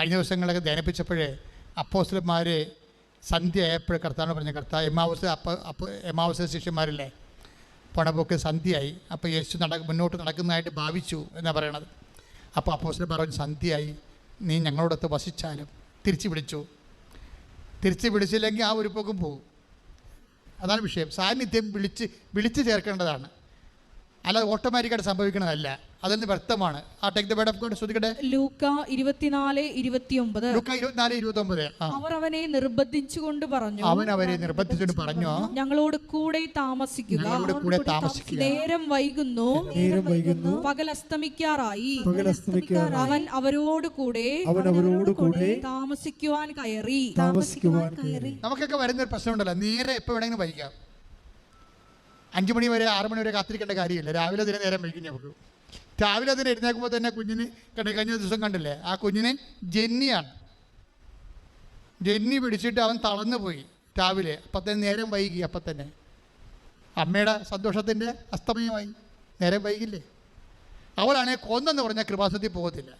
കഴിഞ്ഞ ദിവസങ്ങളൊക്കെ ധ്യാനിപ്പിച്ചപ്പോഴേ അപ്പോസ്റ്റർമാർ സന്ധ്യ ആയപ്പോൾ കർത്താവ് പറഞ്ഞ കർത്താവ് എമാവസ് അപ്പ അപ്പ എമാവസ ശിഷ്യന്മാരല്ലേ? പണപോക്ക് സന്ധ്യയായി. അപ്പോൾ യേശു നട മുന്നോട്ട് നടക്കുന്നതായിട്ട് ഭാവിച്ചു എന്നാണ് പറയണത്. അപ്പോൾ അപ്പോസ്റ്റർ പറഞ്ഞു സന്ധ്യയായി. നീ ഞങ്ങളോടൊത്ത് വസിച്ചാലും. തിരിച്ചു വിളിച്ചു. തിരിച്ച് വിളിച്ചില്ലെങ്കിൽ ആ ഒരു പോക്കും പോകും അതാണ് വിഷയം. സാന്നിധ്യം വിളിച്ച് വിളിച്ച് ചേർക്കേണ്ടതാണ്. അല്ലാതെ ഓട്ടോമാറ്റിക്കായിട്ട് സംഭവിക്കുന്നതല്ല അതിൽ വ്യക്തമാണ്. ആ take the bird of God ശ്രദ്ധിക്കട്ടെ. ലൂക്ക ഇരുപത്തിനാല് ഇരുപത്തിയൊമ്പത്. ലുക്ക ഇരുപത്തിനാല് ഇരുപത്തൊമ്പത് ആ. അവർ അവനെ നിർബന്ധിച്ചുകൊണ്ട് പറഞ്ഞു. അവൻ അവരെ നിർബന്ധിച്ചുകൊണ്ട് പറഞ്ഞു. ഞങ്ങളോട് കൂടെ താമസിക്കുക. ഞങ്ങളോട് കൂടെ താമസിക്കുക. നേരം വൈകുന്നു. നേരം വൈകുന്നു. പകൽ അസ്തമിക്കാറായി. പകൽ അസ്തമിക്കാറായി. അവൻ അവരോട് കൂടെ അവൻ അവരോട് കൂടെ താമസിക്കുവാൻ കയറി. താമസിക്കുവാൻ കയറി. നമുക്കൊക്കെ വരുന്ന ഒരു പ്രശ്നമുണ്ടല്ലോ. നേരെ എപ്പോൾ വേണമെങ്കിലും വൈകാം. അഞ്ചു മണി വരെ ആറു മണി വരെ കാത്തിരിക്കേണ്ട കാര്യമില്ല. രാവിലെ തന്നെ നേരം വൈകുന്നേ നമുക്ക് രാവിലെ അതിന് എഴുന്നേക്കുമ്പോൾ തന്നെ കുഞ്ഞിന് കണ്ടി കഴിഞ്ഞ ദിവസം കണ്ടില്ലേ? ആ കുഞ്ഞിന് ജെന്നിയാണ്. ജെന്നി പിടിച്ചിട്ട് അവൻ തളർന്നു പോയി രാവിലെ. അപ്പം തന്നെ നേരം വൈകി അപ്പം തന്നെ. അമ്മയുടെ സന്തോഷത്തിന്റെ അസ്തമയമായി. നേരം വൈകില്ലേ? അവളാണെ കൊന്നെന്ന് പറഞ്ഞാൽ കൃപാസത്തിൽ പോകത്തില്ല.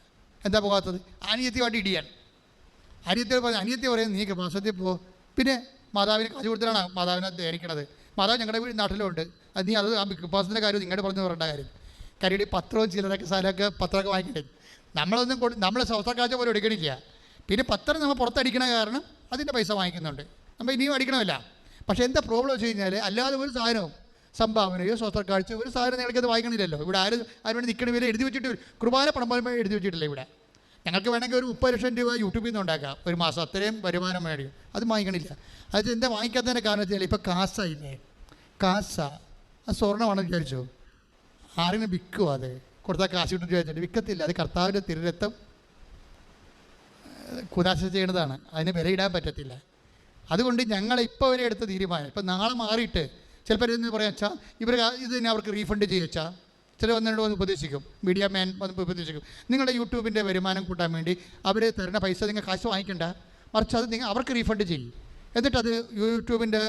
എന്താ പോകാത്തത്? അനിയത്തിയുമായിട്ട് ഇടിയാണ് അനിയത്തി പറഞ്ഞു അനിയത്തി പറയും നീ കൃപാസത്തിൽ പോ. പിന്നെ മാതാവിന് കാശ് കൊടുത്തിട്ടാണ് മാതാവിനെ ധരിക്കണത്. മാതാവ് ഞങ്ങളുടെ വീട് നാട്ടിലുണ്ട്. അത് നീ അത് കൃപാസത്തിന്റെ കാര്യം നിങ്ങളുടെ പറഞ്ഞു പറയേണ്ട കാര്യം. കാര്യം ഈ പത്രവും ചിലരൊക്കെ സ്ഥലമൊക്കെ പത്രമൊക്കെ വാങ്ങിക്കണ്ടേ നമ്മളൊന്നും കൊടു നമ്മൾ സ്വസ്ഥക്കാഴ്ച പോലും എടുക്കണില്ല. പിന്നെ പത്രം നമ്മൾ പുറത്തടിക്കണ കാരണം അതിന്റെ പൈസ വാങ്ങിക്കുന്നുണ്ട്. നമ്മൾ ഇനിയും അടിക്കണമല്ല. പക്ഷേ എന്താ പ്രോബ്ലം വെച്ച് കഴിഞ്ഞാൽ അല്ലാതെ ഒരു സാധനവും സംഭാവനയോ സ്വസ്ഥക്കാഴ്ച ഒരു സാധനം നിങ്ങൾക്കത് വാങ്ങിക്കണില്ലല്ലോ. ഇവിടെ ആരും ആരും വേണ്ടി നിൽക്കണ വില എഴുതി വെച്ചിട്ട് കുർബാന പണമ്പലമായി എഴുതി വെച്ചിട്ടില്ല ഇവിടെ? ഞങ്ങൾക്ക് വേണമെങ്കിൽ ഒരു മുപ്പത് ലക്ഷം രൂപ യൂട്യൂബിൽ നിന്ന് ഉണ്ടാക്കാം. ഒരു മാസം അത്രയും വരുമാനം മേടിക്കും അത് വാങ്ങിക്കണില്ല. അത് എന്താ വാങ്ങിക്കാത്തതിന്റെ കാരണം വെച്ചാൽ ഇപ്പോൾ കാസ ഇല്ലേ? കാസ. അത് സ്വർണമാണെന്ന് വിചാരിച്ചോ? ആരെങ്കിലും വിൽക്കുമോ അത് കൊടുത്താൽ കാശ് കിട്ടും ചോദിച്ചിട്ട് വിൽക്കത്തില്ല. അത് കർത്താവിന്റെ തിരുരത്തം കുതാശ ചെയ്യേണ്ടതാണ് അതിന് വിലയിടാൻ പറ്റത്തില്ല. അതുകൊണ്ട് ഞങ്ങൾ ഇപ്പോൾ വരെ എടുത്ത തീരുമാനം. ഇപ്പം നാളെ മാറിയിട്ട് ചിലപ്പോൾ ഇതെന്ന് പറയാം വെച്ചാൽ ഇവർ ഇത് തന്നെ അവർക്ക് റീഫണ്ട് ചെയ്യച്ചാ ചില വന്നിട്ട് വന്ന് ഉപദേശിക്കും. മീഡിയ മാൻ വന്ന് ഉപദേശിക്കും. നിങ്ങളുടെ യൂട്യൂബിന്റെ വരുമാനം കൂട്ടാൻ വേണ്ടി അവർ തരുന്ന പൈസ നിങ്ങൾ കാശ് വാങ്ങിക്കണ്ട. മറിച്ച് അത് നിങ്ങൾ അവർക്ക് റീഫണ്ട് ചെയ്യും. എന്നിട്ടത് യൂട്യൂബിന്റെ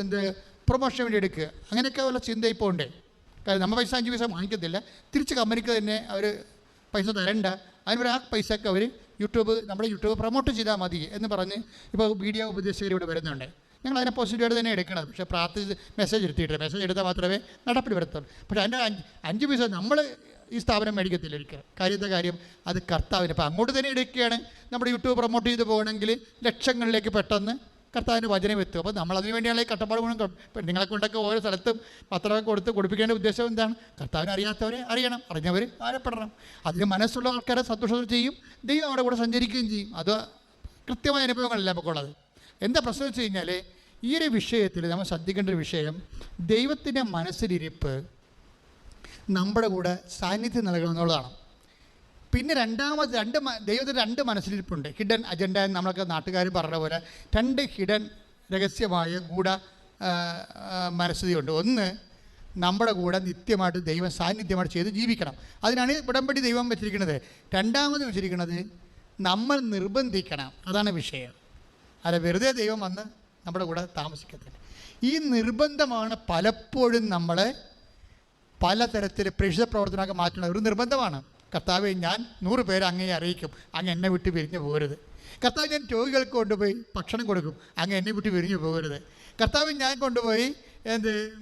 എന്ത് പ്രൊമോഷന് വേണ്ടി എടുക്കുക. അങ്ങനെയൊക്കെ ഉള്ള ചിന്ത ഇപ്പോൾ ഉണ്ട്. നമ്മൾ പൈസ അഞ്ച് പൈസ വാങ്ങിക്കത്തില്ല. തിരിച്ച് കമ്പനിക്ക് തന്നെ അവർ പൈസ തരണ്ട. അതിന് ആ പൈസയൊക്കെ അവർ യൂട്യൂബ് നമ്മുടെ യൂട്യൂബ് പ്രൊമോട്ട് ചെയ്താൽ മതി എന്ന് പറഞ്ഞ് ഇപ്പോൾ മീഡിയ ഉപദേശകർ ഇവിടെ വരുന്നുണ്ട്. ഞങ്ങൾ അതിനെ പോസിറ്റീവായിട്ട് തന്നെ എടുക്കണം പക്ഷേ പ്രാർത്ഥിച്ച് മെസ്സേജ് എടുത്തിട്ടില്ല മെസ്സേജ് എടുത്താൽ മാത്രമേ നടപ്പിൽ വരത്തുള്ളൂ. പക്ഷേ അതിന്റെ അഞ്ച് അഞ്ച് പൈസ നമ്മൾ ഈ സ്ഥാപനം മേടിക്കത്തില്ല ഒരിക്കലും. കാര്യത്തെ കാര്യം? അത് കർത്താവിന് അപ്പോൾ അങ്ങോട്ട് തന്നെ എടുക്കുകയാണ്. നമ്മുടെ യൂട്യൂബ് പ്രൊമോട്ട് ചെയ്ത് പോകണമെങ്കിൽ ലക്ഷങ്ങളിലേക്ക് പെട്ടെന്ന് കർത്താവിന്റെ വചനം എത്തും. അപ്പോൾ നമ്മൾ അതിനു വേണ്ടിയാണ് ഈ കട്ടപ്പാട് കൊണ്ടും നിങ്ങളെ കൊണ്ടൊക്കെ ഓരോ സ്ഥലത്തും പത്രമൊക്കെ കൊടുത്ത് കൊടുപ്പിക്കേണ്ട ഉദ്ദേശം എന്താണ്? കർത്താവിനെ അറിയാത്തവരെ അറിയണം. അറിഞ്ഞവർ ആരപ്പെടണം. അതിന് മനസ്സുള്ള ആൾക്കാരെ സന്തോഷം ചെയ്യും. ദൈവം അവിടെ കൂടെ സഞ്ചരിക്കുകയും ചെയ്യും. അത് കൃത്യമായ അനുഭവങ്ങളല്ല നമുക്കുള്ളത്. എന്താ പ്രശ്നം വെച്ച് കഴിഞ്ഞാൽ ഈ ഒരു വിഷയത്തിൽ നമ്മൾ ശ്രദ്ധിക്കേണ്ട ഒരു വിഷയം ദൈവത്തിന്റെ മനസ്സിലിരിപ്പ് നമ്മുടെ കൂടെ സാന്നിധ്യം നൽകണം എന്നുള്ളതാണ്. പിന്നെ രണ്ടാമത് രണ്ട് ദൈവത്തിന്റെ രണ്ട് മനസ്സിലിരിപ്പുണ്ട്. ഹിഡൻ അജണ്ട എന്ന് നമ്മളൊക്കെ നാട്ടുകാർ പറഞ്ഞ പോലെ രണ്ട് ഹിഡൻ രഹസ്യമായ ഗൂഢ ആ, ഒന്ന് നമ്മുടെ കൂടെ നിത്യമായിട്ട് ദൈവം സാന്നിധ്യമായിട്ട് ചെയ്ത് ജീവിക്കണം. അതിനാണ് ഉടമ്പടി ദൈവം വെച്ചിരിക്കുന്നത്. രണ്ടാമത് വെച്ചിരിക്കുന്നത് നമ്മൾ നിർബന്ധിക്കണം. അതാണ് വിഷയം. അല്ല വെറുതെ ദൈവം വന്ന് നമ്മുടെ കൂടെ താമസിക്കത്തില്ല. ഈ നിർബന്ധമാണ് പലപ്പോഴും നമ്മളെ പലതരത്തിൽ പ്രേക്ഷിത പ്രവർത്തനമൊക്കെ മാറ്റുന്നത് ഒരു നിർബന്ധമാണ്. കർത്താവെ ഞാൻ നൂറ് പേരെ അങ്ങേ അറിയിക്കും. അങ്ങ് എന്നെ വിട്ട് പിരിഞ്ഞു പോകരുത്. കർത്താവ് ഞാൻ രോഗികൾക്ക് കൊണ്ടുപോയി ഭക്ഷണം കൊടുക്കും. അങ്ങ് എന്നെ വിട്ട് പിരിഞ്ഞു പോകരുത്. കർത്താവ് ഞാൻ കൊണ്ടുപോയി എന്ത്?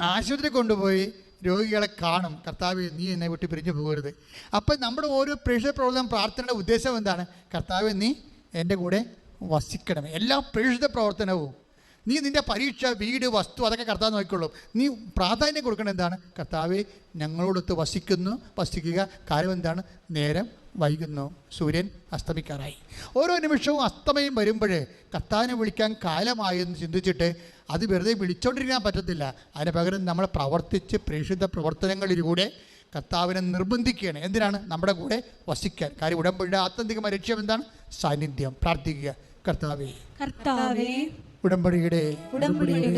ആശുപത്രി കൊണ്ടുപോയി രോഗികളെ കാണും. കർത്താവ് നീ എന്നെ വിട്ട് പിരിഞ്ഞു പോകരുത്. അപ്പം നമ്മുടെ ഓരോ പ്രേക്ഷക പ്രവർത്തനം പ്രാർത്ഥനയുടെ ഉദ്ദേശം എന്താണ്? കർത്താവ് നീ എന്റെ കൂടെ വസിക്കണം. എല്ലാ പ്രേക്ഷിത പ്രവർത്തനവും നീ നിന്റെ പരീക്ഷ വീട് വസ്തു അതൊക്കെ കർത്താവ് നോക്കിക്കൊള്ളും. നീ പ്രാധാന്യം കൊടുക്കണം എന്താണ്? കർത്താവ് ഞങ്ങളോടൊത്ത് വസിക്കുന്നു വസിക്കുക. കാര്യം എന്താണ്? നേരം വൈകുന്നു. സൂര്യൻ അസ്തമിക്കാറായി. ഓരോ നിമിഷവും അസ്തമയം വരുമ്പോഴേ കർത്താവിനെ വിളിക്കാൻ കാലമായെന്ന് ചിന്തിച്ചിട്ട് അത് വെറുതെ വിളിച്ചോണ്ടിരിക്കാൻ പറ്റത്തില്ല. അതിന് പകരം നമ്മൾ പ്രവർത്തിച്ച് പ്രേക്ഷിത പ്രവർത്തനങ്ങളിലൂടെ കർത്താവിനെ നിർബന്ധിക്കുകയാണ്. എന്തിനാണ്? നമ്മുടെ കൂടെ വസിക്കാൻ. കാര്യം ഉടമ്പടിയുടെ ആത്യന്തികമായ ലക്ഷ്യം എന്താണ്? സാന്നിധ്യം. പ്രാർത്ഥിക്കുക. കർത്താവേ. കർത്താവേ ഉടമ്പടിയുടെ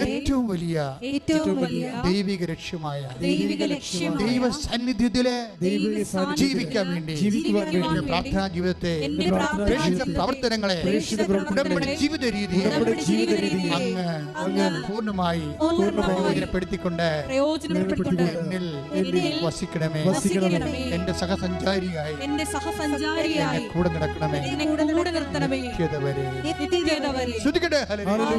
ഏറ്റവും വലിയ ഏറ്റവും വലിയ ദൈവിക ലക്ഷ്യമായ ദൈവിക ദൈവ സന്നിധ്യത്തിലെ ജീവിക്കാൻ വേണ്ടി എന്റെ പ്രാർത്ഥനാ ജീവിതത്തെ പ്രേക്ഷിത പ്രവർത്തനങ്ങളെ ഉടമ്പടി ജീവിത രീതി അങ്ങ് അങ്ങ് പൂർണമായി പ്രയോജനപ്പെടുത്തിക്കൊണ്ട് എന്നിൽ വസിക്കണമേ. വസിക്കണമേ. എന്റെ സഹസഞ്ചാരിയായി എന്റെ സഹസഞ്ചാരിയായി കൂടെ നടക്കണമേ. കൂടെ നിർത്തണമേ നിത്യതവരെ.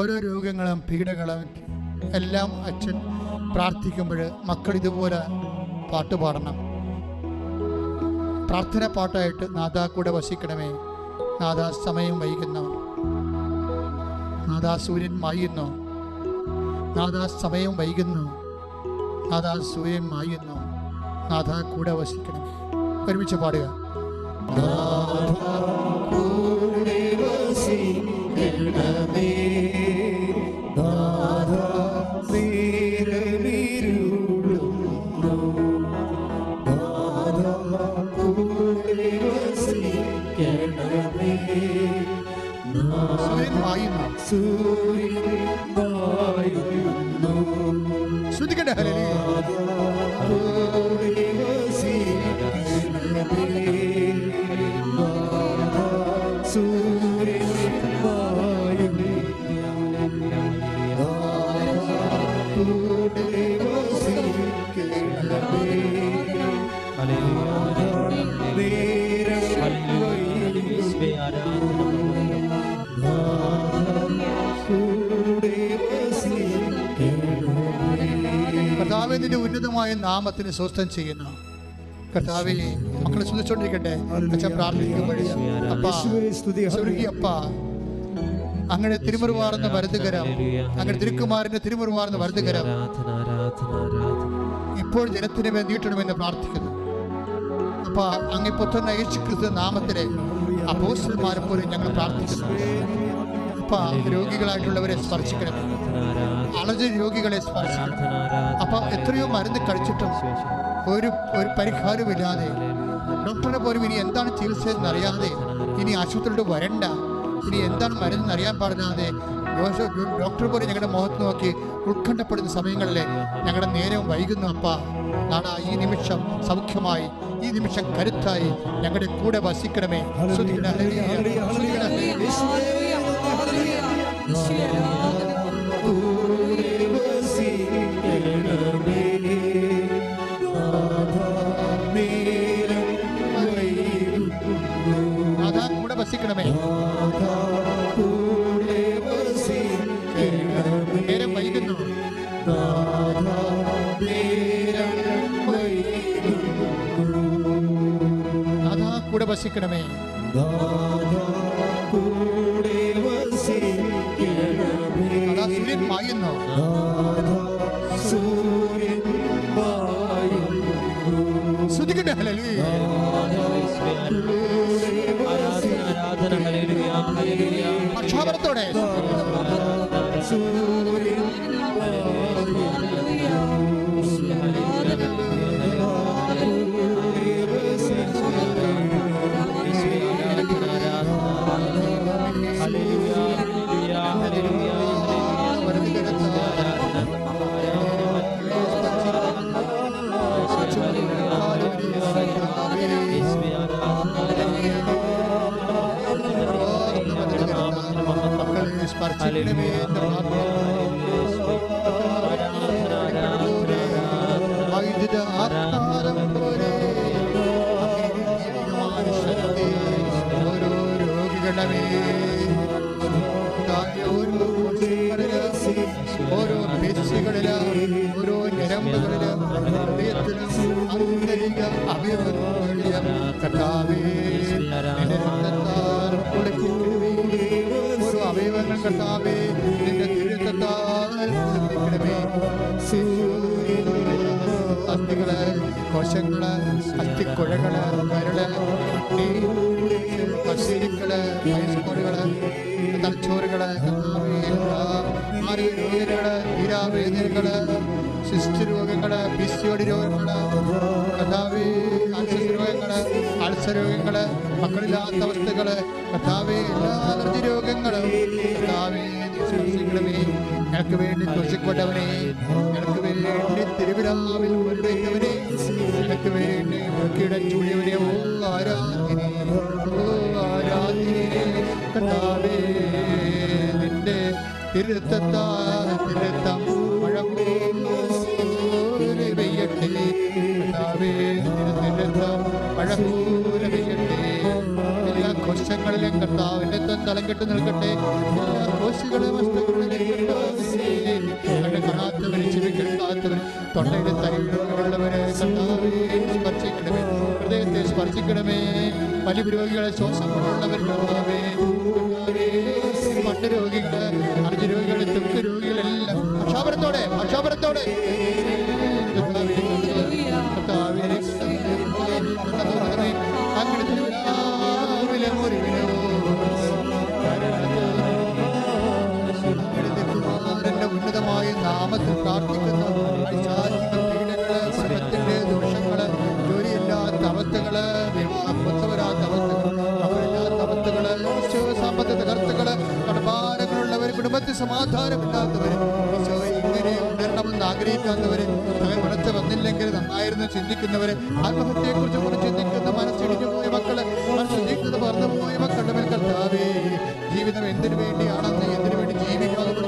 ഓരോ രോഗങ്ങളും പീഡകളും എല്ലാം അച്ഛൻ പ്രാർത്ഥിക്കുമ്പോൾ മക്കൾ ഇതുപോലെ പാട്ട് പാടണം. പ്രാർത്ഥന പാട്ടായിട്ട് നാദാ കൂടെ വസിക്കണമേ. നാദാ സമയം വൈകുന്നു. നാദാ സൂര്യൻ മായുന്നു. നാദാ സമയം വൈകുന്നു. നാദാ സൂര്യൻ മായുന്നു. നാഥ കൂടെ വസിക്കണമേ. ഒരുമിച്ച് പാടുക. കൂടെ വസിക്കണമേ. നാഥാ, നിന്റെ ഉന്നതമായ നാമത്തിന് സ്വസ്ഥം ചെയ്യുന്നു കർത്താവെ മക്കളെ ശ്രദ്ധിച്ചോണ്ടിരിക്കട്ടെ അച്ഛൻ പ്രാർത്ഥിക്കുമ്പോഴേ. അപ്പ അങ്ങനെ തിരുമുറുമാറുന്ന വരതുകരം അങ്ങനെ തിരുക്കുമാറിന്റെ തിരുമുറുമാറുന്ന വരതുകരം ഇപ്പോൾ ജനത്തിന് മേൽ നീട്ടണമെന്ന് പ്രാർത്ഥിക്കുന്നു. അപ്പ അങ്ങനെ പുത്രൻ യേശു ക്രിസ്തു നാമത്തിലെ അപ്പോസ്റ്റന്മാരെ പോലും ഞങ്ങൾ പ്രാർത്ഥിക്കുന്നു. അപ്പ രോഗികളായിട്ടുള്ളവരെ സ്പർശിക്കണമേ അളജ രോഗികളെ സ്പർശിക്കണം. അപ്പ എത്രയോ മരുന്ന് കഴിച്ചിട്ടും ഒരു ഒരു പരിഹാരമില്ലാതെ ഡോക്ടറെ പോലും ഇനി എന്താണ് ചികിത്സ എന്നറിയാതെ ഇനി ആശുപത്രിയിലോട്ട് വരണ്ട. ഇനി എന്താണ് മരുന്ന് അറിയാൻ പാടില്ലാതെ ഡോക്ടർ- പോലും ഞങ്ങളുടെ മുഖത്ത് നോക്കി ഉത്കണ്ഠപ്പെടുന്ന സമയങ്ങളിൽ ഞങ്ങളുടെ നേരവും വൈകുന്നു അപ്പ. നാടാ ഈ നിമിഷം സൗഖ്യമായി ഈ നിമിഷം കരുത്തായി ഞങ്ങളുടെ കൂടെ വസിക്കണമേ. ശ്രുതിക്കണ വസിക്കണമേ. നേരം വൈകുന്നു. കൂടെ വസിക്കണമേ പക്ഷാപരത്തോടെ ആരാധന മക്കളെ അസ്ഥിക്കുഴകൾ കരൾ കിഡ്നി കശേരിക്കൾ വയസ്സുകോടുകൾ തലച്ചോറുകൾ ആരോഗ്യങ്ങൾ തീരാവേദനകൾ സിസ്റ്റ് രോഗങ്ങൾ പിസിയോടി രോഗങ്ങൾ കഥാവേ ആൽസസ് രോഗങ്ങൾ അൾസർ രോഗങ്ങൾ മക്കളില്ലാത്ത അവസ്ഥകൾ കഥാവേ എല്ലാ നിർജ രോഗങ്ങളും കഥാവേ ഞങ്ങൾക്ക് വേണ്ടി ദോഷിക്കപ്പെട്ടവനെ ഞങ്ങൾക്ക് വേണ്ടി ഞങ്ങൾക്ക് ഓ ആരാധിനെ കഥാവേ നിന്റെ കർത്താവേ, എല്ലാ കോശങ്ങളിലും കർത്താവിന്റെ തലം കെട്ട് നിൽക്കട്ടെ. എല്ലാ കോശങ്ങളും വസ്തുക്കളിലും വലിയ രോഗികളെ ശ്വാസം കൊണ്ടുള്ളവർ കർത്താവേ മണ്ണ് രോഗികൾ അർജ രോഗികൾ ത്വക്ക് രോഗികളെല്ലാം ഭക്ഷാപരത്തോടെ ഭക്ഷാപരത്തോടെ ഉന്നതമായ നാമത്തിൽ പ്രാർത്ഥിക്കുന്ന ആഗ്രഹിക്കാത്തവര് അവൻ മനസ്സ് വന്നില്ലെങ്കിൽ നന്നായിരുന്നു ചിന്തിക്കുന്നവര്. ആത്മഹത്യയെ കുറിച്ച് ചിന്തിക്കുന്ന മനസ്സിടിഞ്ഞു പോയ മക്കൾ മനസ്സിരിക്കുന്നത് പറഞ്ഞു പോയ മക്കളുടെ മേൽ കർത്താവേ ജീവിതം എന്തിനു വേണ്ടിയാണെന്ന് എന്തിനു വേണ്ടി ജീവിക്കാതെ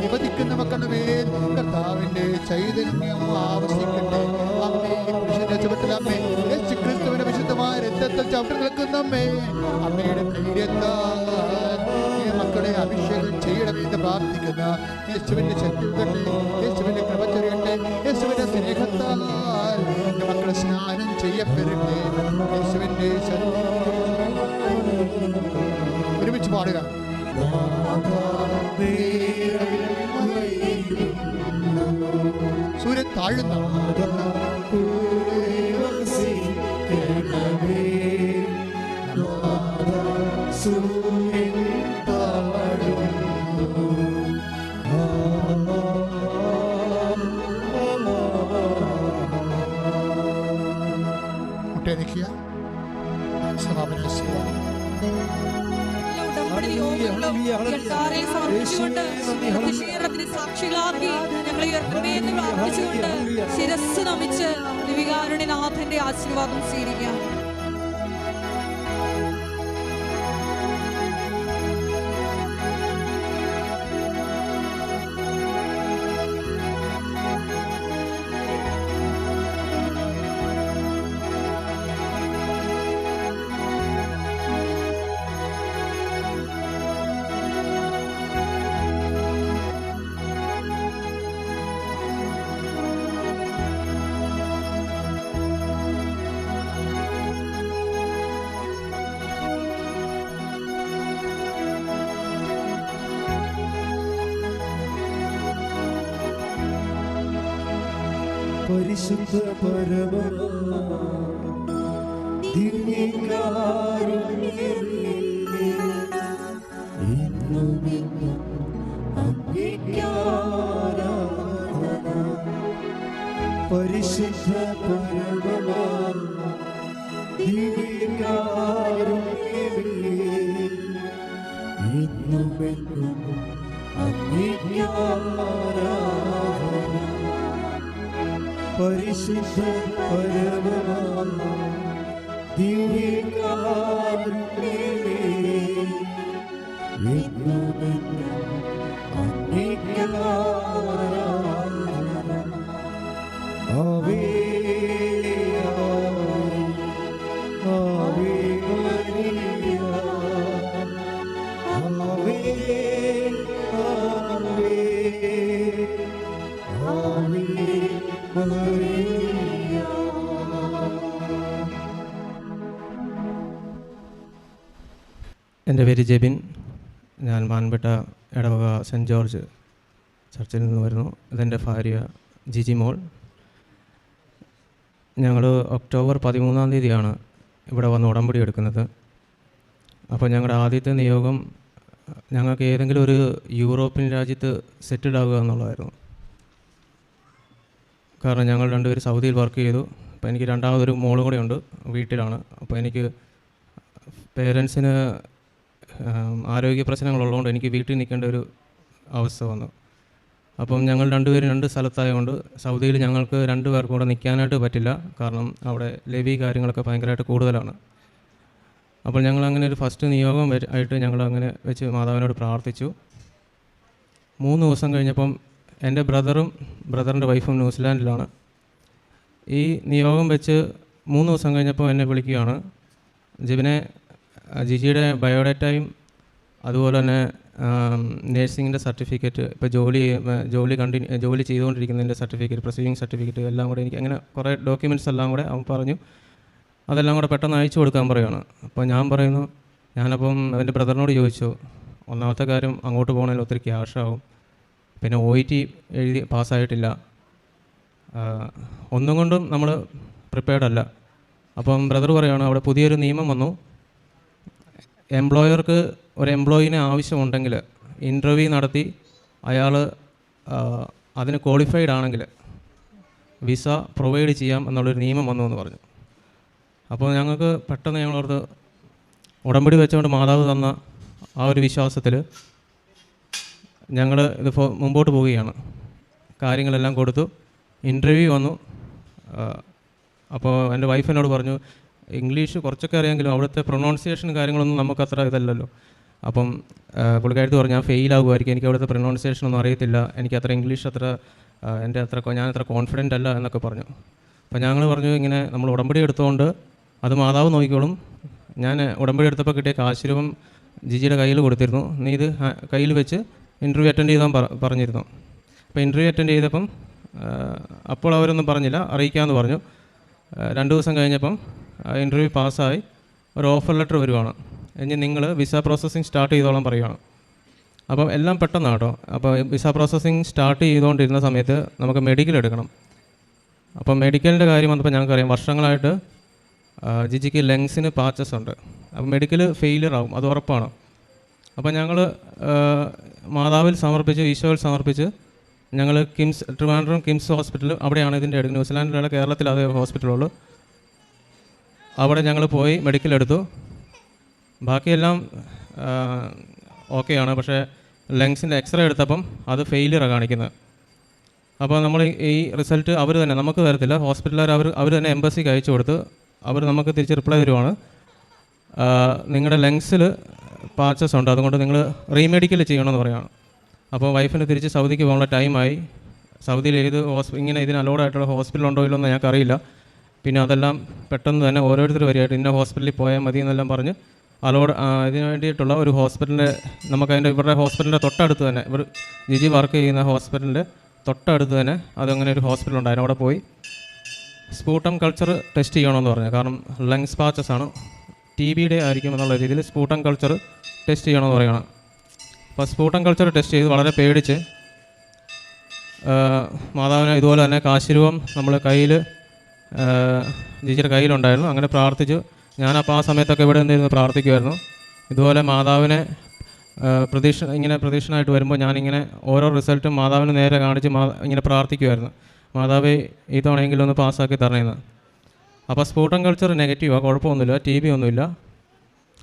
നിവധിക്കുന്ന മക്കളുടെ മേൽ കർത്താവിന്റെ ചൈതന്യം ആവശ്യിക്കട്ടെ ക്രിസ്തുവിന്റെ വിശുദ്ധമായ രക്തത്തിൽ ചവിട്ടി നിൽക്കുന്ന അമ്മേ. അമ്മയുടെ മക്കളെ അഭിഷേകം ചെയ്യണമെന്ന് പ്രാർത്ഥിക്കുന്ന യേശുവിന്റെ ശക്തി ഉണ്ടട്ടെ യേശുവിന്റെ കൃപ ചൊരിയട്ടെ യേശുവിന്റെ സ്നേഹത്താൽ എന്റെ മക്കൾ സ്നാനം ചെയ്യപ്പെടട്ടെ. യേശുവിന്റെ ഒരുമിച്ച് പാടുക. സൂര്യൻ താഴുന്ന. സാക്ഷികളാക്കി ഞങ്ങൾ ഉയർത്തണമേ എന്ന് പ്രാർത്ഥിച്ചുകൊണ്ട് ശിരസ് നമിച്ച് ദിവികാരുണ്യനാഥന്റെ ആശീർവാദം സ്വീകരിക്കാം. പരിശുദ്ധ പരമ പരിശുദ്ധ പരമ എന്നുമെന്നും അംഗീകാരാധന പരിശുദ്ധ പരമ ദിവ്യകാരുണ്യമേ എന്നുമെന്നും എന്റെ പേര് ജെബിൻ. ഞാൻ മാൻപെട്ട ഇടവക സെന്റ് ജോർജ് ചർച്ചിൽ നിന്ന് വരുന്നു. ഇതെന്റെ ഭാര്യ ജിജി മോൾ. ഞങ്ങൾ ഒക്ടോബർ പതിമൂന്നാം തീയതിയാണ് ഇവിടെ വന്ന് ഉടമ്പടി എടുക്കുന്നത്. അപ്പോൾ ഞങ്ങളുടെ ആദ്യത്തെ നിയോഗം ഞങ്ങൾക്ക് ഏതെങ്കിലും ഒരു യൂറോപ്യൻ രാജ്യത്ത് സെറ്റിൽഡ് ആവുക എന്നുള്ളതായിരുന്നു. കാരണം ഞങ്ങൾ രണ്ടുപേരും സൗദിയിൽ വർക്ക് ചെയ്തു. അപ്പോൾ എനിക്ക് രണ്ടാമതൊരു മോളും കൂടെ ഉണ്ട് വീട്ടിലാണ്. അപ്പോൾ എനിക്ക് പേരൻസിന് ആരോഗ്യ പ്രശ്നങ്ങളുള്ളതുകൊണ്ട് എനിക്ക് വീട്ടിൽ നിൽക്കേണ്ട ഒരു അവസ്ഥ വന്നു. അപ്പം ഞങ്ങൾ രണ്ടുപേരും രണ്ട് സ്ഥലത്തായതുകൊണ്ട് സൗദിയിൽ ഞങ്ങൾക്ക് രണ്ട് പേർക്കും കൂടെ നിൽക്കാനായിട്ട് പറ്റില്ല. കാരണം അവിടെ ലെവി കാര്യങ്ങളൊക്കെ ഭയങ്കരമായിട്ട് കൂടുതലാണ്. അപ്പോൾ ഞങ്ങൾ അങ്ങനെ ഒരു ഫസ്റ്റ് നിയോഗം ആയിട്ട് ഞങ്ങൾ അങ്ങനെ വെച്ച് മാതാവിനോട് പ്രാർത്ഥിച്ചു. മൂന്ന് ദിവസം കഴിഞ്ഞപ്പം എന്റെ ബ്രദറും ബ്രദറിന്റെ വൈഫും ന്യൂസിലാൻഡിലാണ്. ഈ നിയോഗം വെച്ച് മൂന്ന് ദിവസം കഴിഞ്ഞപ്പോൾ എന്നെ വിളിക്കുകയാണ്. ജിബിനെ ജിജിയുടെ ബയോഡേറ്റയും അതുപോലെ തന്നെ നേഴ്സിങ്ങിന്റെ സർട്ടിഫിക്കറ്റ് ഇപ്പോൾ ജോലി ജോലി കണ്ടിന്യൂ ജോലി ചെയ്തുകൊണ്ടിരിക്കുന്നതിന്റെ സർട്ടിഫിക്കറ്റ് പ്രൊസീവിങ് സർട്ടിഫിക്കറ്റ് എല്ലാം കൂടെ എനിക്ക് അങ്ങനെ കുറേ ഡോക്യുമെന്റ്സ് എല്ലാം കൂടെ അവൻ പറഞ്ഞു. അതെല്ലാം കൂടെ പെട്ടെന്ന് അയച്ചു കൊടുക്കാൻ പറയുകയാണ് അപ്പോൾ ഞാൻ പറയുന്നു ഞാനപ്പം എന്റെ ബ്രദറിനോട് ചോദിച്ചു ഒന്നാമത്തെ കാര്യം അങ്ങോട്ട് പോകണമെങ്കിൽ ഒത്തിരി ക്യാഷ് ആവും. പിന്നെ ഒ ഇ ടി എഴുതി പാസ്സായിട്ടില്ല. ഒന്നും കൊണ്ടും നമ്മൾ പ്രിപ്പയർഡ് അല്ല. അപ്പം ബ്രദർ പറയുകയാണ് അവിടെ പുതിയൊരു നിയമം വന്നു. എംപ്ലോയർക്ക് ഒരു എംപ്ലോയിനെ ആവശ്യമുണ്ടെങ്കിൽ ഇന്റർവ്യൂ നടത്തി അയാൾ അതിന് ക്വാളിഫൈഡ് ആണെങ്കിൽ വിസ പ്രൊവൈഡ് ചെയ്യാം എന്നുള്ളൊരു നിയമം വന്നു എന്ന് പറഞ്ഞു. അപ്പോൾ ഞങ്ങൾക്ക് പെട്ടെന്ന് ഞങ്ങളോട് ഉടമ്പടി വെച്ചുകൊണ്ട് മാതാവ് തന്ന ആ ഒരു വിശ്വാസത്തിൽ ഞങ്ങൾ ഇത് മുമ്പോട്ട് പോവുകയാണ്. കാര്യങ്ങളെല്ലാം കൊടുത്തു. ഇന്റർവ്യൂ വന്നു. അപ്പോൾ എന്റെ വൈഫ് എന്നോട് പറഞ്ഞു ഇംഗ്ലീഷ് കുറച്ചൊക്കെ അറിയാമെങ്കിലും അവിടുത്തെ പ്രൊണൗൺസിയേഷൻ കാര്യങ്ങളൊന്നും നമുക്ക് അത്ര ഇതല്ലല്ലോ. അപ്പം പുള്ളിക്കാരത്ത് പറഞ്ഞു ഞാൻ ഫെയിൽ ആകുമായിരിക്കും. എനിക്ക് അവിടുത്തെ പ്രൊനൗൺസിയേഷൻ ഒന്നും അറിയത്തില്ല. എനിക്ക് അത്ര ഇംഗ്ലീഷ് അത്ര എന്റെ അത്ര ഞാൻ അത്ര കോൺഫിഡന്റ് അല്ല എന്നൊക്കെ പറഞ്ഞു. അപ്പോൾ ഞങ്ങൾ പറഞ്ഞു ഇങ്ങനെ നമ്മൾ ഉടമ്പടി എടുത്തുകൊണ്ട് അത് മാതാവ് നോക്കിക്കോളും. ഞാൻ ഉടമ്പടി എടുത്തപ്പോൾ കിട്ടിയ കാശുരൂപം ജിജിയുടെ കയ്യിൽ കൊടുത്തിരുന്നു. നീ ഇത് കയ്യിൽ വെച്ച് ഇന്റർവ്യൂ അറ്റൻഡ് ചെയ്താൽ പറ പറഞ്ഞിരുന്നു. അപ്പോൾ ഇന്റർവ്യൂ അറ്റൻഡ് ചെയ്തപ്പം അപ്പോൾ അവരൊന്നും പറഞ്ഞില്ല. അറിയിക്കാമെന്ന് പറഞ്ഞു. രണ്ട് ദിവസം കഴിഞ്ഞപ്പം ഇന്റർവ്യൂ പാസ്സായി. ഒരു ഓഫർ ലെറ്റർ വരുവാണ്. ഇനി നിങ്ങൾ വിസ പ്രോസസ്സിങ് സ്റ്റാർട്ട് ചെയ്തോളം പറയുകയാണ് അപ്പം എല്ലാം പെട്ടെന്നാണ് കേട്ടോ അപ്പോൾ വിസ പ്രോസസ്സിങ് സ്റ്റാർട്ട് ചെയ്തുകൊണ്ടിരുന്ന സമയത്ത് നമുക്ക് മെഡിക്കൽ എടുക്കണം. അപ്പം മെഡിക്കലിന്റെ കാര്യം വന്നപ്പോൾ ഞങ്ങൾക്കറിയാം. വർഷങ്ങളായിട്ട് ജിജിക്ക് ലങ്സിന് പാച്ചസ് ഉണ്ട്. അപ്പോൾ മെഡിക്കൽ ഫെയിലിയർ ആവും. അത് ഉറപ്പാണ്. അപ്പോൾ ഞങ്ങൾ മാതാവിൽ സമർപ്പിച്ച് ഈശോയിൽ സമർപ്പിച്ച് ഞങ്ങൾ കിംസ് ട്രിവാൻഡ്രം കിംസ് ഹോസ്പിറ്റൽ അവിടെയാണ് ഇതിന്റെ ന്യൂസിലാൻഡിലുള്ള കേരളത്തിൽ അതേ ഹോസ്പിറ്റലുള്ളൂ അവിടെ ഞങ്ങൾ പോയി മെഡിക്കൽ എടുത്തു. ബാക്കിയെല്ലാം ഓക്കെയാണ് പക്ഷേ ലങ്സിന്റെ എക്സ്റേ എടുത്തപ്പം അത് ഫെയിലിയറാണ് കാണിക്കുന്നത് അപ്പോൾ നമ്മൾ ഈ- റിസൾട്ട് അവർ തന്നെ നമുക്ക് തരത്തില്ല. ഹോസ്പിറ്റലുകാർ അവർ അവർ തന്നെ എംബസിക്ക് അയച്ചു കൊടുത്ത് അവർ നമുക്ക് തിരിച്ച് റിപ്ലൈ തരുവാണ്. നിങ്ങളുടെ ലങ്സിൽ പാച്ചസ് ഉണ്ട്. അതുകൊണ്ട് നിങ്ങൾ റീമെഡിക്കൽ ചെയ്യണമെന്ന് പറയുകയാണ് അപ്പോൾ വൈഫിന് തിരിച്ച് സൗദിക്ക് പോകാനുള്ള ടൈമായി സൗദിയിൽ ഏത് ഹോസ്പി ഇങ്ങനെ ഇതിന് അലോഡായിട്ടുള്ള ഹോസ്പിറ്റൽ ഉണ്ടോ ഇല്ലെന്ന് ഞങ്ങൾക്കറിയില്ല പിന്നെ അതെല്ലാം പെട്ടെന്ന് തന്നെ ഓരോരുത്തർ വരികയായിട്ട് ഇന്ന ഹോസ്പിറ്റലിൽ പോയാൽ മതി എന്നെല്ലാം പറഞ്ഞ് അലോഡ് ഇതിന് വേണ്ടിയിട്ടുള്ള ഒരു ഹോസ്പിറ്റലിന്റെ നമുക്ക് അതിന്റെ ഇവരുടെ ഹോസ്പിറ്റലിന്റെ തൊട്ടടുത്ത് തന്നെ ഇവർ ജിജി വർക്ക് ചെയ്യുന്ന ഹോസ്പിറ്റലിന്റെ തൊട്ടടുത്ത് തന്നെ അതങ്ങനെ ഒരു ഹോസ്പിറ്റൽ ഉണ്ടായിരുന്നു. അവിടെ പോയി സ്പൂട്ടം കൾച്ചർ ടെസ്റ്റ് ചെയ്യണമെന്ന് പറഞ്ഞു. കാരണം ലങ്സ് പാച്ചസ് ആണ്. ടി ബിയുടെ ആയിരിക്കും എന്നുള്ള രീതിയിൽ സ്പൂട്ടം കൾച്ചർ ടെസ്റ്റ് ചെയ്യണമെന്ന് പറയണം. അപ്പോൾ സ്പൂട്ടം കൾച്ചർ ടെസ്റ്റ് ചെയ്ത് വളരെ പേടിച്ച് മാതാവിനെ ഇതുപോലെ തന്നെ കാശിരൂപം നമ്മൾ കയ്യിൽ ജിജിയുടെ കയ്യിലുണ്ടായിരുന്നു. അങ്ങനെ പ്രാർത്ഥിച്ചു. ഞാനപ്പോൾ ആ സമയത്തൊക്കെ ഇവിടെ നിന്നിരുന്ന് പ്രാർത്ഥിക്കുമായിരുന്നു ഇതുപോലെ മാതാവിനെ പ്രതീക്ഷ ഇങ്ങനെ പ്രതീക്ഷനായിട്ട് വരുമ്പോൾ ഞാനിങ്ങനെ ഓരോ റിസൾട്ടും മാതാവിന് നേരെ കാണിച്ച് മാ ഇങ്ങനെ പ്രാർത്ഥിക്കുമായിരുന്നു മാതാവ് ഈ തവണയെങ്കിലും ഒന്ന് പാസ്സാക്കി തരണേന്ന്. അപ്പോൾ സ്ഫോട്ടം കൾച്ചർ നെഗറ്റീവാണ് കുഴപ്പമൊന്നുമില്ല ടി ബി ഒന്നുമില്ല.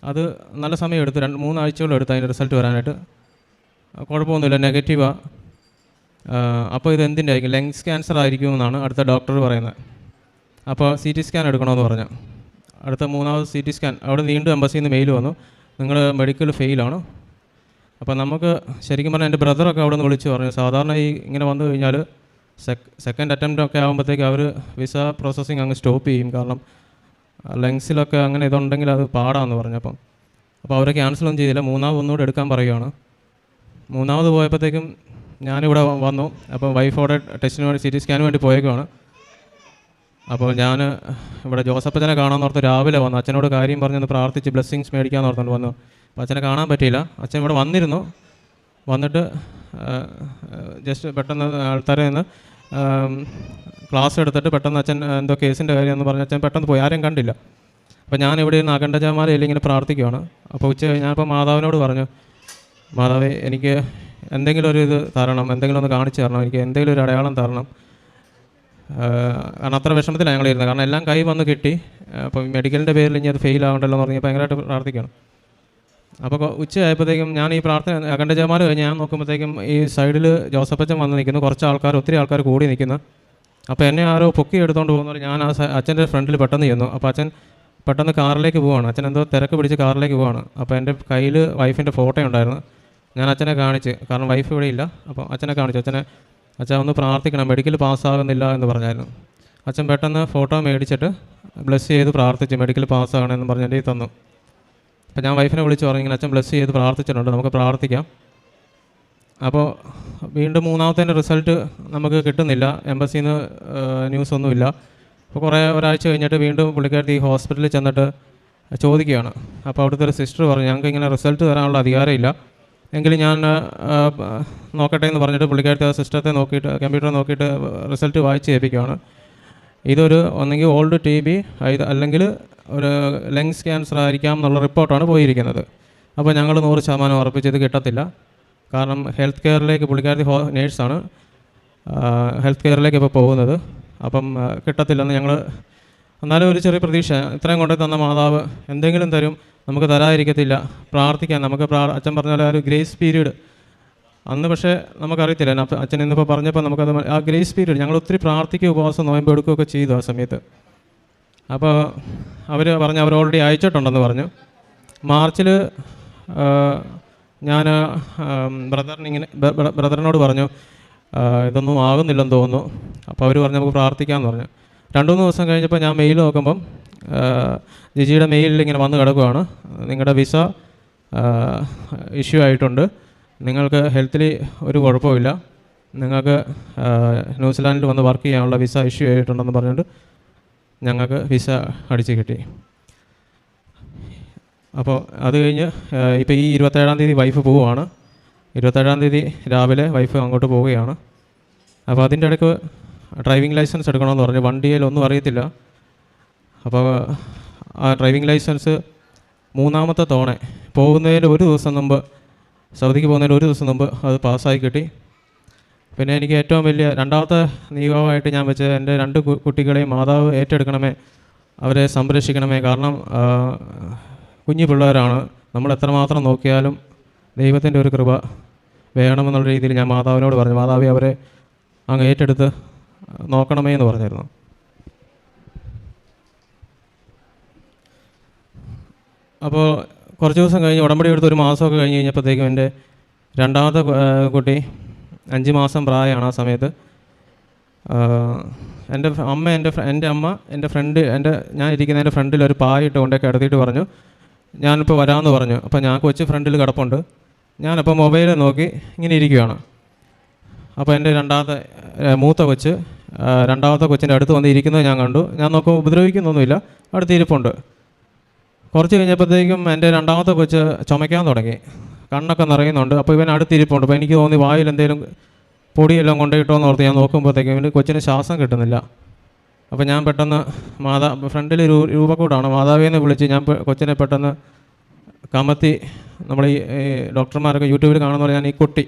അത് നല്ല സമയം എടുത്തു രണ്ട് മൂന്നാഴ്ചയോളം എടുത്തു അതിന്റെ റിസൾട്ട് വരാനായിട്ട്. കുഴപ്പമൊന്നുമില്ല നെഗറ്റീവാണ് അപ്പോൾ ഇത് എന്തിന്റെ ആയിരിക്കും? ലങ്സ് ക്യാൻസർ ആയിരിക്കും എന്നാണ് അടുത്ത ഡോക്ടർ പറയുന്നത്. അപ്പോൾ സി ടി സ്കാൻ എടുക്കണമെന്ന് പറഞ്ഞു. അടുത്ത മൂന്നാമത് സി ടി സ്കാൻ അവിടെ വീണ്ടും എംബസിയിൽ നിന്ന് മെയിൽ വന്നു. നിങ്ങൾ മെഡിക്കൽ ഫെയിലാണ് അപ്പോൾ നമുക്ക് ശരിക്കും പറഞ്ഞാൽ എന്റെ ബ്രദറൊക്കെ അവിടെ നിന്ന് വിളിച്ചു പറഞ്ഞു. സാധാരണ ഈ ഇങ്ങനെ വന്നു കഴിഞ്ഞാൽ സെക് സെക്കൻഡ് അറ്റംപ്റ്റ് ഒക്കെ ആകുമ്പോഴത്തേക്ക് അവർ വിസ പ്രോസസ്സിങ് അങ്ങ് സ്റ്റോപ്പ് ചെയ്യും. കാരണം ലങ്സിലൊക്കെ അങ്ങനെ ഇതുണ്ടെങ്കിൽ അത് പാടാന്ന് പറഞ്ഞു അപ്പം. അപ്പോൾ അവരെ ക്യാൻസലൊന്നും ചെയ്തില്ല. മൂന്നാമത് ഒന്നുകൂടെ എടുക്കാൻ പറയുകയാണ് മൂന്നാമത് പോയപ്പോഴത്തേക്കും ഞാനിവിടെ വന്നു. അപ്പോൾ വൈഫോടെ ടെസ്റ്റിന് വേണ്ടി സി ടി സ്കാന് വേണ്ടി പോയേക്കുവാണ്. അപ്പോൾ ഞാൻ ഇവിടെ ജോസഫ് കാണാൻ ഓർത്ത് രാവിലെ വന്നു. അച്ഛനോട് കാര്യം പറഞ്ഞൊന്ന് പ്രാർത്ഥിച്ച് ബ്ലെസ്സിങ്സ് മേടിക്കാൻ ഓർത്തുകൊണ്ട് വന്നു. അപ്പോൾ അച്ഛനെ കാണാൻ പറ്റിയില്ല. അച്ഛൻ ഇവിടെ വന്നിരുന്നു. വന്നിട്ട് ജസ്റ്റ് പെട്ടെന്ന് ആൾക്കാരെ നിന്ന് ക്ലാസ് എടുത്തിട്ട് പെട്ടെന്ന് അച്ഛൻ എന്തോ കേസിന്റെ കാര്യം എന്ന് പറഞ്ഞ് അച്ഛൻ പെട്ടെന്ന് പോയി. ആരെയും കണ്ടില്ല. അപ്പോൾ ഞാൻ ഇവിടെ ഇരുന്ന് അഖണ്ഡജാമാലയിൽ ഇങ്ങനെ പ്രാർത്ഥിക്കുകയാണ് അപ്പോൾ ഉച്ച ഞാനിപ്പോൾ മാതാവിനോട് പറഞ്ഞു മാതാവേ എനിക്ക് എന്തെങ്കിലും ഒരു ഇത് തരണം. എന്തെങ്കിലും ഒന്ന് കാണിച്ചു തരണം. എനിക്ക് എന്തെങ്കിലും ഒരു അടയാളം തരണം. കാരണം അത്ര വിഷമത്തിലാണ് ഞങ്ങൾ ഇരുന്നത്. കാരണം എല്ലാം കൈ വന്ന് കിട്ടി. അപ്പം മെഡിക്കലിന്റെ പേരിൽ ഇനി അത് ഫെയിൽ ആവണ്ടല്ലോ എന്ന് പറഞ്ഞ് ഭയങ്കരമായിട്ട് പ്രാർത്ഥിക്കണം. അപ്പോൾ ഉച്ചയായപ്പോഴത്തേക്കും ഞാൻ ഈ പ്രാർത്ഥന അഖണ്ഡ ജമാല കഴിഞ്ഞ് ഞാൻ നോക്കുമ്പോഴത്തേക്കും ഈ സൈഡിൽ ജോസഫച്ചൻ വന്ന് നിൽക്കുന്നു. കുറച്ച് ആൾക്കാർ ഒത്തിരി ആൾക്കാർ കൂടി നിൽക്കുന്നു. അപ്പോൾ എന്നെ ആരോ പൊക്കി എടുത്തുകൊണ്ട് പോകുന്നവർ ഞാൻ ആ അച്ഛന്റെ ഫ്രണ്ടിൽ പെട്ടെന്ന് ചെന്നു. അപ്പോൾ അച്ഛൻ പെട്ടെന്ന് കാറിലേക്ക് പോവാണ്. അച്ഛൻ എന്തോ തിരക്ക് പിടിച്ച് കാറിലേക്ക് പോവാണ്. അപ്പോൾ എന്റെ കയ്യിൽ വൈഫിന്റെ ഫോട്ടോ ഉണ്ടായിരുന്നു. ഞാൻ അച്ഛനെ കാണിച്ച് കാരണം വൈഫ് ഇവിടെ ഇല്ല. അപ്പോൾ അച്ഛനെ കാണിച്ചു. അച്ഛനെ അച്ഛൻ ഒന്ന് പ്രാർത്ഥിക്കണം. മെഡിക്കൽ പാസ്സാകുന്നില്ല എന്ന് പറഞ്ഞായിരുന്നു. അച്ഛൻ പെട്ടെന്ന് ഫോട്ടോ മേടിച്ചിട്ട് ബ്ലസ് ചെയ്ത് പ്രാർത്ഥിച്ചു മെഡിക്കൽ പാസ്സാകണമെന്ന് പറഞ്ഞ് എന്റെ തന്നു. അപ്പോൾ ഞാൻ വൈഫിനെ വിളിച്ച് പറഞ്ഞു അച്ഛൻ ബ്ലസ് ചെയ്ത് പ്രാർത്ഥിച്ചിട്ടുണ്ട് നമുക്ക് പ്രാർത്ഥിക്കാം. അപ്പോൾ വീണ്ടും മൂന്നാമത്തെ റിസൾട്ട് നമുക്ക് കിട്ടുന്നില്ല. എംബസിയിൽ നിന്ന് ന്യൂസ് ഒന്നുമില്ല അപ്പോൾ കുറേ ഒരാഴ്ച കഴിഞ്ഞിട്ട് വീണ്ടും പുള്ളിക്കാരത്തി ഹോസ്പിറ്റലിൽ ചെന്നിട്ട് ചോദിക്കുകയാണ്. അപ്പോൾ അവിടുത്തെ ഒരു സിസ്റ്റർ പറഞ്ഞു ഞങ്ങൾക്ക് ഇങ്ങനെ റിസൾട്ട് തരാനുള്ള അധികാരമില്ല. എങ്കിലും ഞാൻ നോക്കട്ടെ എന്ന് പറഞ്ഞിട്ട് പുള്ളിക്കാരത്തെ സിസ്റ്റത്തെ നോക്കിയിട്ട് കമ്പ്യൂട്ടർ നോക്കിയിട്ട് റിസൾട്ട് വായിച്ച് ഏൽപ്പിക്കുകയാണ്. ഇതൊരു ഒന്നെങ്കിൽ ഓൾഡ് ടി ബി അല്ലെങ്കിൽ ഒരു ലങ്സ് ക്യാൻസർ ആയിരിക്കാം എന്നുള്ള റിപ്പോർട്ടാണ് പോയിരിക്കുന്നത്. അപ്പോൾ ഞങ്ങൾ നൂറ് ശതമാനം ഉറപ്പിച്ച് ഇത് കിട്ടത്തില്ല. കാരണം ഹെൽത്ത് കെയറിലേക്ക് പുള്ളിക്കാരത്തി ഹോ നേഴ്സാണ്. ഹെൽത്ത് കെയറിലേക്ക് ഇപ്പോൾ പോകുന്നത്. അപ്പം കിട്ടത്തില്ലെന്ന് ഞങ്ങൾ എന്നാലും ഒരു ചെറിയ പ്രതീക്ഷ. ഇത്രയും കൊണ്ടു തന്ന മാതാവ് എന്തെങ്കിലും തരും നമുക്ക് തരാതിരിക്കത്തില്ല. പ്രാർത്ഥിക്കാൻ നമുക്ക് പ്രാ അച്ഛൻ പറഞ്ഞ പോലെ ആ ഒരു ഗ്രേസ് പീരീഡ്. അന്ന് പക്ഷേ നമുക്കറിയത്തില്ല. അച്ഛൻ ഇന്നിപ്പോൾ പറഞ്ഞപ്പോൾ നമുക്കത് ആ ഗ്രേസ് പീരീഡ് ഞങ്ങൾ ഒത്തിരി പ്രാർത്ഥിക്കുക ഉപവാസം നോയമ്പ് എടുക്കുകയൊക്കെ ചെയ്തു ആ സമയത്ത്. അപ്പോൾ അവർ പറഞ്ഞു അവർ ഓൾറെഡി അയച്ചിട്ടുണ്ടെന്ന് പറഞ്ഞു. മാർച്ചിൽ ഞാൻ ബ്രദറിനിങ്ങനെ ബ്രദറിനോട് പറഞ്ഞു ഇതൊന്നും ആകുന്നില്ലെന്ന് തോന്നുന്നു. അപ്പോൾ അവർ പറഞ്ഞു നമുക്ക് പ്രാർത്ഥിക്കാമെന്ന് പറഞ്ഞു. രണ്ട് മൂന്ന് ദിവസം കഴിഞ്ഞപ്പോൾ ഞാൻ മെയിൽ നോക്കുമ്പം ജിജിയുടെ മെയിലിൽ ഇങ്ങനെ വന്ന് കിടക്കുവാണ്. നിങ്ങളുടെ വിസ ഇഷ്യൂ ആയിട്ടുണ്ട്. നിങ്ങൾക്ക് ഹെൽത്തിൽ ഒരു കുഴപ്പമില്ല നിങ്ങൾക്ക് ന്യൂസിലാൻഡിൽ വന്ന് വർക്ക് ചെയ്യാനുള്ള വിസ ഇഷ്യൂ ആയിട്ടുണ്ടെന്ന് പറഞ്ഞിട്ട് ഞങ്ങൾക്ക് വിസ അടിച്ച് കിട്ടി. അപ്പോൾ അത് കഴിഞ്ഞ് ഇപ്പോൾ ഈ ഇരുപത്തേഴാം തീയതി വൈഫ് പോവുകയാണ് ഇരുപത്തേഴാം തീയതി രാവിലെ വൈഫ് അങ്ങോട്ട് പോവുകയാണ്. അപ്പോൾ അതിന്റെ ഇടയ്ക്ക് ഡ്രൈവിംഗ് ലൈസൻസ് എടുക്കണമെന്ന് പറഞ്ഞു. വണ്ടിയിൽ ഒന്നും അറിയത്തില്ല. അപ്പോൾ ആ ഡ്രൈവിംഗ് ലൈസൻസ് മൂന്നാമത്തെ തവണ പോകുന്നതിന് ഒരു ദിവസം മുമ്പ് സൗദിക്ക് പോകുന്നതിന് ഒരു ദിവസം മുമ്പ് അത് പാസ്സായി കിട്ടി. പിന്നെ എനിക്ക് ഏറ്റവും വലിയ രണ്ടാമത്തെ നിയമമായിട്ട് ഞാൻ വെച്ച എന്റെ രണ്ട് കുട്ടികളെയും മാതാവ് ഏറ്റെടുക്കണമേ അവരെ സംരക്ഷിക്കണമേ. കാരണം കുഞ്ഞു പിള്ളേരാണ്. നമ്മൾ എത്രമാത്രം നോക്കിയാലും ദൈവത്തിന്റെ ഒരു കൃപ വേണമെന്നുള്ള രീതിയിൽ ഞാൻ മാതാവിനോട് പറഞ്ഞു. മാതാവി അവരെ അങ്ങ് ഏറ്റെടുത്ത് നോക്കണമേ എന്ന് പറഞ്ഞിരുന്നു അപ്പോൾ കുറച്ച് ദിവസം കഴിഞ്ഞ് ഉടമ്പടി എടുത്ത് ഒരു മാസമൊക്കെ കഴിഞ്ഞ് കഴിഞ്ഞപ്പോഴത്തേക്കും എന്റെ രണ്ടാമത്തെ കുട്ടി അഞ്ച് മാസം പ്രായമാണ് ആ സമയത്ത്. എന്റെ അമ്മ എന്റെ എന്റെ അമ്മ എന്റെ ഫ്രണ്ട് എന്റെ ഞാൻ ഇരിക്കുന്ന എന്റെ ഫ്രണ്ടിൽ ഒരു പായിട്ട് കൊണ്ടേ കിടത്തിയിട്ട് പറഞ്ഞു. ഞാനിപ്പോൾ വരാമെന്ന് പറഞ്ഞു. അപ്പോൾ ഞാൻ കൊച്ചു ഫ്രണ്ടിൽ കിടപ്പുണ്ട്. ഞാനപ്പോൾ മൊബൈൽ നോക്കി ഇങ്ങനെ ഇരിക്കുകയാണ് അപ്പോൾ എന്റെ രണ്ടാമത്തെ മൂത്ത കൊച്ച് രണ്ടാമത്തെ കൊച്ചിന്റെ അടുത്ത് വന്നിരിക്കുന്നത് ഞാൻ കണ്ടു. ഞാൻ നോക്കുമ്പോൾ ഉപദ്രവിക്കുന്നൊന്നുമില്ല. അടുത്ത് ഇരിപ്പുണ്ട്. കുറച്ച് കഴിഞ്ഞപ്പോഴത്തേക്കും എന്റെ രണ്ടാമത്തെ കൊച്ച് ചുമയ്ക്കാൻ തുടങ്ങി. കണ്ണൊക്കെ നിറയുന്നുണ്ട്. അപ്പോൾ ഇവൻ അടുത്തിരിപ്പുണ്ട് അപ്പോൾ എനിക്ക് തോന്നി വായിൽ എന്തെങ്കിലും പൊടിയെല്ലാം കൊണ്ടുപോയിട്ടോ എന്ന് ഓർത്ത് ഞാൻ നോക്കുമ്പോഴത്തേക്കും ഇവന് കൊച്ചിന് ശ്വാസം കിട്ടുന്നില്ല. അപ്പോൾ ഞാൻ പെട്ടെന്ന് മാതാ ഫ്രണ്ടിൽ രൂ രൂപക്കൂടാണ്. മാതാവിനെ വിളിച്ച് ഞാൻ കൊച്ചിനെ പെട്ടെന്ന് കമത്തി നമ്മൾ ഈ ഡോക്ടർമാരൊക്കെ യൂട്യൂബിൽ കാണുന്ന പോലെ ഞാൻ ഈ കൊട്ടി.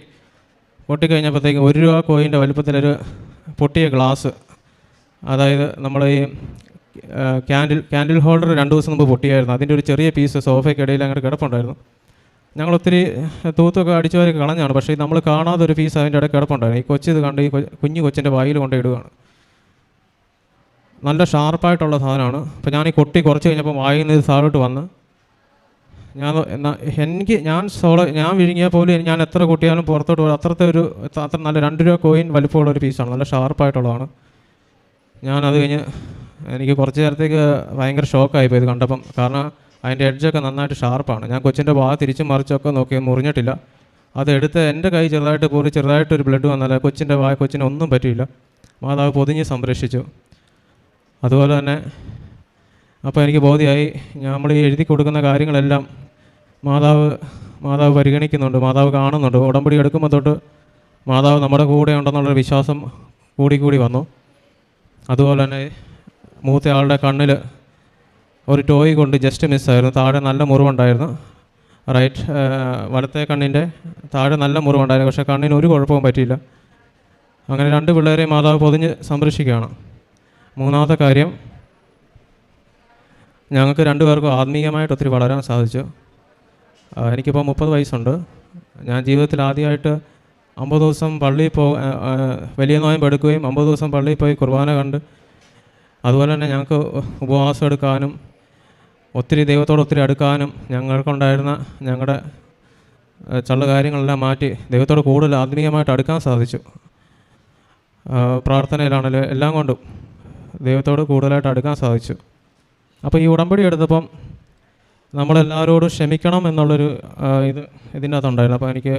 കൊട്ടി കഴിഞ്ഞപ്പോഴത്തേക്കും ഒരു രൂപ കോയിന്റെ വലുപ്പത്തിലൊരു പൊട്ടിയ ഗ്ലാസ് അതായത് നമ്മൾ ഈ ക്യാൻഡിൽ ക്യാൻഡിൽ ഹോൾഡർ രണ്ട് ദിവസം മുമ്പ് പൊട്ടിയായിരുന്നു. അതിന്റെ ഒരു ചെറിയ പീസ് സോഫയ്ക്കിടയിൽ അങ്ങോട്ട് കിടപ്പുണ്ടായിരുന്നു. ഞങ്ങൾ ഒത്തിരി തൂത്തൊക്കെ അടിച്ചു വാരി കളഞ്ഞാണ്. പക്ഷേ നമ്മൾ കാണാതെ ഒരു പീസ് അതിന്റെ ഇടയ്ക്ക് കിടപ്പുണ്ടായിരുന്നു. ഈ കൊച്ചു ഇത് കണ്ട് ഈ കുഞ്ഞു കൊച്ചിന്റെ വായിൽ കൊണ്ട് ഇടുകയാണ് നല്ല ഷാർപ്പായിട്ടുള്ള സാധനമാണ്. അപ്പോൾ ഞാൻ ഈ കൊട്ടി കുറച്ച് കഴിഞ്ഞപ്പോൾ വായിൽ നിന്ന് ഇത് വന്ന് ഞാൻ എനിക്ക് ഞാൻ സോളോ ഞാൻ വിഴുങ്ങിയാൽ പോലും ഞാൻ എത്ര കൂട്ടിയാലും പുറത്തോട്ട് പോകും അത്രത്തെ ഒരു അത്ര നല്ല രണ്ട് രൂപ കോയിൻ വലിപ്പമുള്ള ഒരു പീസാണ് നല്ല ഷാർപ്പായിട്ടുള്ളതാണ് ഞാൻ അത് കഴിഞ്ഞ് എനിക്ക് കുറച്ച് നേരത്തേക്ക് ഭയങ്കര ഷോക്കായിപ്പോയി ഇത് കണ്ടപ്പം. കാരണം അതിന്റെ എഡ്ജൊക്കെ നന്നായിട്ട് ഷാർപ്പാണ് ഞാൻ കൊച്ചിന്റെ ഭാഗം തിരിച്ചും മറിച്ചൊക്കെ നോക്കി മുറിഞ്ഞിട്ടില്ല. അതെടുത്ത് എന്റെ കൈ ചെറുതായിട്ട് പൂറി ചെറുതായിട്ടൊരു ബ്ലഡ് വന്നാൽ കൊച്ചിന്റെ വായ കൊച്ചിനൊന്നും പറ്റിയില്ല. മാതാവ് പൊതിഞ്ഞ് സംരക്ഷിച്ചു. അതുപോലെ തന്നെ അപ്പോൾ എനിക്ക് ബോധ്യമായി നമ്മൾ ഈ എഴുതി കൊടുക്കുന്ന കാര്യങ്ങളെല്ലാം മാതാവ് മാതാവ് പരിഗണിക്കുന്നുണ്ട് മാതാവ് കാണുന്നുണ്ട്. ഉടമ്പടി എടുക്കുമ്പോൾ തൊട്ട് മാതാവ് നമ്മുടെ കൂടെ ഉണ്ടെന്നുള്ളൊരു വിശ്വാസം കൂടിക്കൂടി കൂടി വന്നു. അതുപോലെ തന്നെ മൂത്ത ആളുടെ കണ്ണിൽ ഒരു ടോയ് കൊണ്ട് ജസ്റ്റ് മിസ്സായിരുന്നു താഴെ നല്ല മുറിവുണ്ടായിരുന്നു. റൈറ്റ് വലത്തെ കണ്ണിന്റെ താഴെ നല്ല മുറിവുണ്ടായിരുന്നു. പക്ഷേ കണ്ണിന് ഒരു കുഴപ്പവും പറ്റിയില്ല. അങ്ങനെ രണ്ട് പിള്ളേരെ മാതാവ് പൊതിഞ്ഞ് സംരക്ഷിക്കുകയാണ്. മൂന്നാമത്തെ കാര്യം ഞങ്ങൾക്ക് രണ്ടുപേർക്കും ആത്മീയമായിട്ട് ഒത്തിരി വളരാൻ സാധിച്ചു. എനിക്കിപ്പോൾ മുപ്പത് വയസ്സുണ്ട്. ഞാൻ ജീവിതത്തിൽ ആദ്യമായിട്ട് അമ്പത് ദിവസം പള്ളിയിൽ പോ വലിയ നോയമ്പ് എടുക്കുകയും അമ്പത് ദിവസം പള്ളിയിൽ പോയി കുർബാന കണ്ട് അതുപോലെ തന്നെ ഞങ്ങൾക്ക് ഉപവാസം എടുക്കാനും ഒത്തിരി ദൈവത്തോട് ഒത്തിരി അടുക്കാനും ഞങ്ങൾക്കുണ്ടായിരുന്ന ഞങ്ങളുടെ ചള്ള കാര്യങ്ങളെല്ലാം മാറ്റി ദൈവത്തോട് കൂടുതൽ ആത്മീയമായിട്ട് അടുക്കാൻ സാധിച്ചു. പ്രാർത്ഥനയിലാണല്ലോ എല്ലാം കൊണ്ടും ദൈവത്തോട് കൂടുതലായിട്ട് അടുക്കാൻ സാധിച്ചു. അപ്പോൾ ഈ ഉടമ്പടി എടുത്തപ്പം നമ്മളെല്ലാവരോടും ക്ഷമിക്കണം എന്നുള്ളൊരു ഇത് ഇതിന്റെ അകത്തുണ്ടായിരുന്നു അപ്പോൾ എനിക്ക്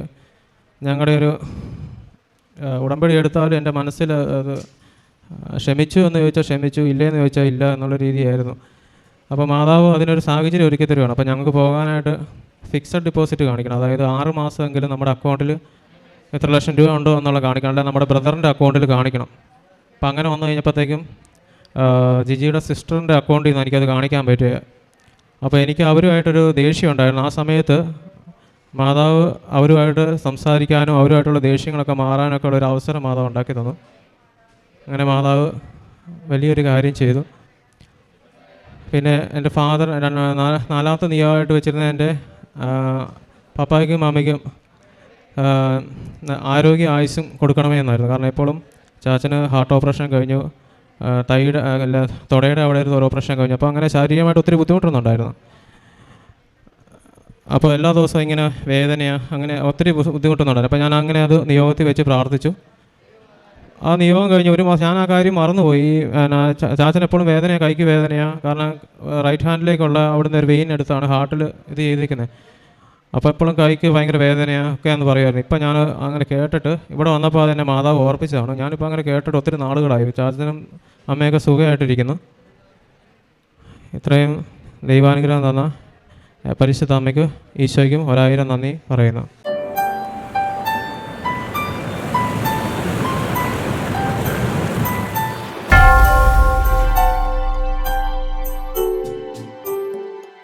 ഞങ്ങളുടെ ഒരു ഉടമ്പടി എടുത്താലും എന്റെ മനസ്സിൽ അത് ക്ഷമിച്ചു എന്ന് ചോദിച്ചാൽ ക്ഷമിച്ചു ഇല്ലേ എന്ന് ചോദിച്ചാൽ ഇല്ല എന്നുള്ള രീതിയായിരുന്നു. അപ്പോൾ മാതാവ് അതിനൊരു സാഹചര്യം ഒരുക്കി തരുവാണ്. അപ്പോൾ ഞങ്ങൾക്ക് പോകാനായിട്ട് ഫിക്സഡ് ഡിപ്പോസിറ്റ് കാണിക്കണം. അതായത് ആറ് മാസമെങ്കിലും നമ്മുടെ അക്കൗണ്ടിൽ എത്ര ലക്ഷം രൂപ ഉണ്ടോ എന്നുള്ള കാണിക്കണം. അല്ലെങ്കിൽ നമ്മുടെ ബ്രദറിന്റെ അക്കൗണ്ടിൽ കാണിക്കണം. അപ്പം അങ്ങനെ വന്നു കഴിഞ്ഞപ്പോഴത്തേക്കും ജിജിയുടെ സിസ്റ്ററിന്റെ അക്കൗണ്ടിൽ നിന്ന് എനിക്കത് കാണിക്കാൻ പറ്റുക അപ്പോൾ എനിക്ക് അവരുമായിട്ടൊരു ദേഷ്യം ഉണ്ടായിരുന്നു ആ സമയത്ത് മാതാവ് അവരുമായിട്ട് സംസാരിക്കാനും അവരുമായിട്ടുള്ള ദേഷ്യങ്ങളൊക്കെ മാറാനൊക്കെ ഉള്ള ഒരു അവസരം മാതാവ് ഉണ്ടാക്കി തന്നു. അങ്ങനെ മാതാവ് വലിയൊരു കാര്യം ചെയ്തു. പിന്നെ എന്റെ ഫാദർ നാലാമത്തെ നിയമമായിട്ട് വെച്ചിരുന്ന എന്റെ പപ്പായ്ക്കും അമ്മയ്ക്കും ആരോഗ്യ ആയുസ്സും കൊടുക്കണമേ എന്നായിരുന്നു. കാരണം എപ്പോഴും ചാച്ചന് ഹാർട്ട് ഓപ്പറേഷൻ കഴിഞ്ഞു. തൈയുടെ അല്ല തുടയുടെ അവിടെ ഒരു ഓരോ പ്രശ്നം കഴിഞ്ഞു. അപ്പോൾ അങ്ങനെ ശാരീരികമായിട്ട് ഒത്തിരി ബുദ്ധിമുട്ടുന്നുണ്ടായിരുന്നു അപ്പോൾ എല്ലാ ദിവസവും ഇങ്ങനെ വേദനയാണ് അങ്ങനെ ഒത്തിരി ബുദ്ധി- ബുദ്ധിമുട്ടുന്നുണ്ടായിരുന്നു അപ്പോൾ ഞാൻ അങ്ങനെ അത് നിയോഗത്തിൽ വെച്ച് പ്രാർത്ഥിച്ചു. ആ നിയോഗം കഴിഞ്ഞ് ഒരു മാസം ഞാൻ ആ കാര്യം മറന്നുപോയി. ചാച്ചൻ എപ്പോഴും വേദനയാണ് കൈക്ക് വേദനയാണ് കാരണം റൈറ്റ് ഹാൻഡിലേക്കുള്ള അവിടുന്ന് ഒരു വെയിൻ എടുത്താണ് ഹാർട്ടിൽ ഇത് ചെയ്തിരിക്കുന്നത്. അപ്പോൾ എപ്പോഴും കൈക്ക് ഭയങ്കര വേദനയൊക്കെ എന്ന് പറയുമായിരുന്നു. ഇപ്പം ഞാൻ അങ്ങനെ കേട്ടിട്ട് ഇവിടെ വന്നപ്പോൾ അതെന്നെ മാതാവ് ഓർപ്പിച്ചതാണ്. ഞാനിപ്പോൾ അങ്ങനെ കേട്ടിട്ട് ഒത്തിരി നാളുകളായി. ചാച്ചനും അമ്മയൊക്കെ സുഖമായിട്ടിരിക്കുന്നു. ഇത്രയും ദൈവാനുഗ്രഹം തന്ന പരിശുദ്ധ അമ്മയ്ക്ക് ഈശോയ്ക്കും ഒരായിരം നന്ദി പറയുന്നു.